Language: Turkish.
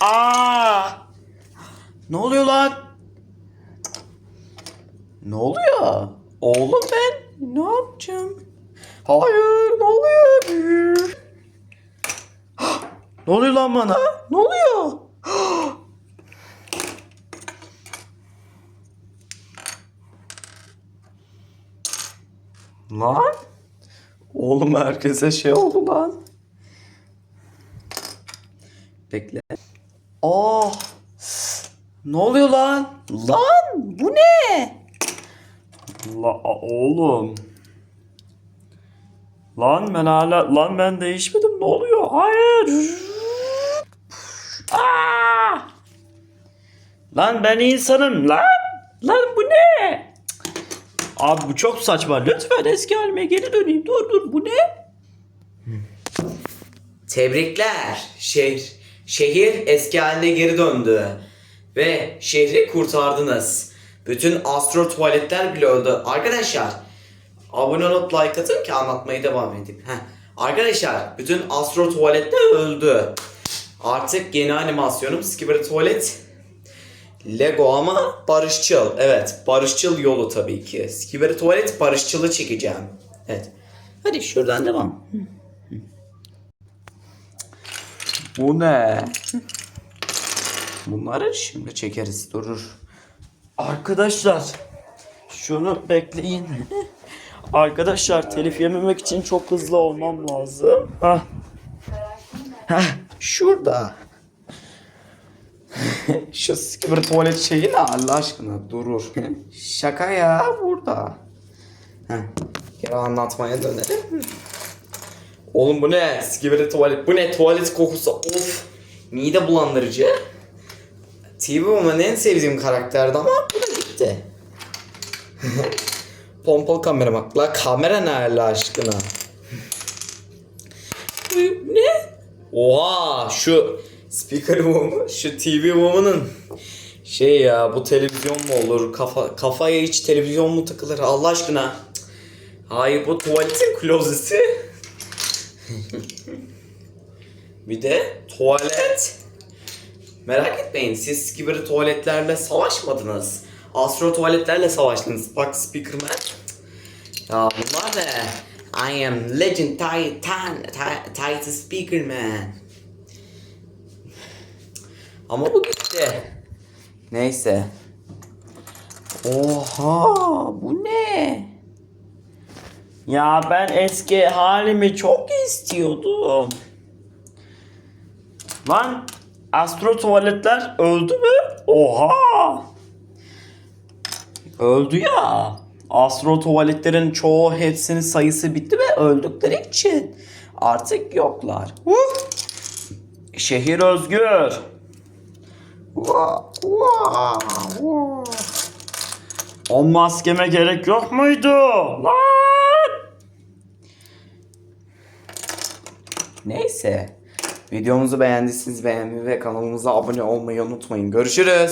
Aa! Ne oluyor lan? Ne oluyor? Oğlum ben ne yapacağım? Hayır ne oluyor? ne oluyor lan bana? Ne oluyor? lan? Oğlum herkese şey oldu lan. Bekle. Oh. Ne oluyor lan? Lan bu ne? La oğlum. Lan ben hala lan ben değişmedim. Ne oluyor? Hayır. Aa! Lan ben insanım lan. Lan bu ne? Abi bu çok saçma. Lütfen eski halime geri döneyim. Dur dur bu ne? Tebrikler. Şehir, şehir eski haline geri döndü. Ve şehri kurtardınız. Bütün astro tuvaletler bile öldü. Arkadaşlar abone olup like atın ki anlatmaya devam edeyim. Heh. Arkadaşlar bütün astro tuvaletler öldü. Artık yeni animasyonum Skibber Tuvalet Lego ama barışçıl. Evet barışçıl yolu tabii ki. Skibber Tuvalet barışçılı çekeceğim. Evet. Hadi şuradan devam. Bu ne? Bunları şimdi çekeriz durur. Arkadaşlar şunu bekleyin. Arkadaşlar telif yememek için çok hızlı olmam lazım. Hah. Hah şurada. Şu skipper tuvalet şeyi ne Allah aşkına durur. Şaka ya burada. Heh. Geri anlatmaya dönelim. Oğlum bu ne? Skibidi tuvalet. Bu ne? Tuvalet kokusu. Of. Mide bulandırıcı. TV Woman en sevdiğim karakterdi ama bu da gitti. Pompalı kamera bak. La kamera ne Allah aşkına? Ne? Oha şu Speaker Woman, şu TV Woman'ın şey ya bu televizyon mu olur? Kafa, kafaya hiç televizyon mu takılır Allah aşkına? Hayır bu tuvaletin klozeti. bir de tuvalet. Merak etmeyin siz gibi tuvaletlerle savaşmadınız. Astro tuvaletlerle savaştınız. Bak Speakerman. Ya bunlar ne? I am Legend Titan, Ti- Titan Speakerman. Ama bu gitti. Neyse. Oha bu ne? Ya ben eski halimi çok istiyordum. Lan astro tuvaletler öldü mü? Oha! Öldü ya. Astro tuvaletlerin çoğu hepsinin sayısı bitti ve öldükleri için artık yoklar. Huh! Şehir özgür. O maskeme gerek yok muydu? Lan! Neyse. Videomuzu beğendiyseniz beğenmeyi ve kanalımıza abone olmayı unutmayın. Görüşürüz.